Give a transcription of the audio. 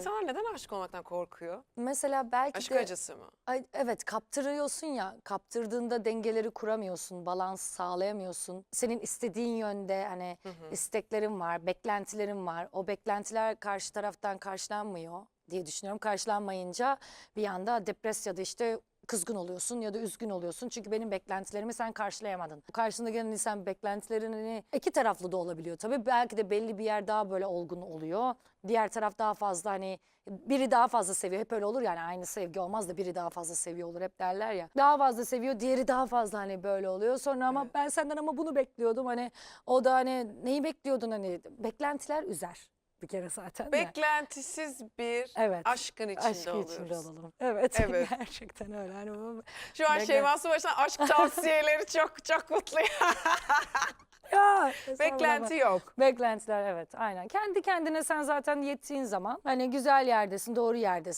İnsanlar neden aşık olmaktan korkuyor? Mesela belki Aşk de acısı mı? Ay, evet kaptırıyorsun ya kaptırdığında dengeleri kuramıyorsun balans sağlayamıyorsun. Senin istediğin yönde hani isteklerin var beklentilerin var. O beklentiler karşı taraftan karşılanmıyor diye düşünüyorum. Karşılanmayınca bir anda depres ya da işte kızgın oluyorsun ya da üzgün oluyorsun çünkü benim beklentilerimi sen karşılayamadın. Karşında gelen insan beklentilerini iki taraflı da olabiliyor tabii belki de belli bir yer daha böyle olgun oluyor. Diğer taraf daha fazla hani biri daha fazla seviyor. Hep öyle olur yani aynı sevgi olmaz da biri daha fazla seviyor olur hep derler ya. Daha fazla seviyor diğeri daha fazla hani böyle oluyor. Sonra ama ben senden ama bunu bekliyordum hani o da hani neyi bekliyordun hani beklentiler üzer bir kere zaten. Beklentisiz bir Evet. aşkın içinde Aşkı oluyoruz. içinde olalım. Evet, Evet. gerçekten öyle. Hani bu- Şu an Bekle- Şeyma Subaşı'ndan aşk tavsiyeleri çok çok mutluyum. ya, Beklenti yok. Beklentiler evet aynen. Kendi kendine sen zaten yettiğin zaman hani güzel yerdesin, doğru yerdesin.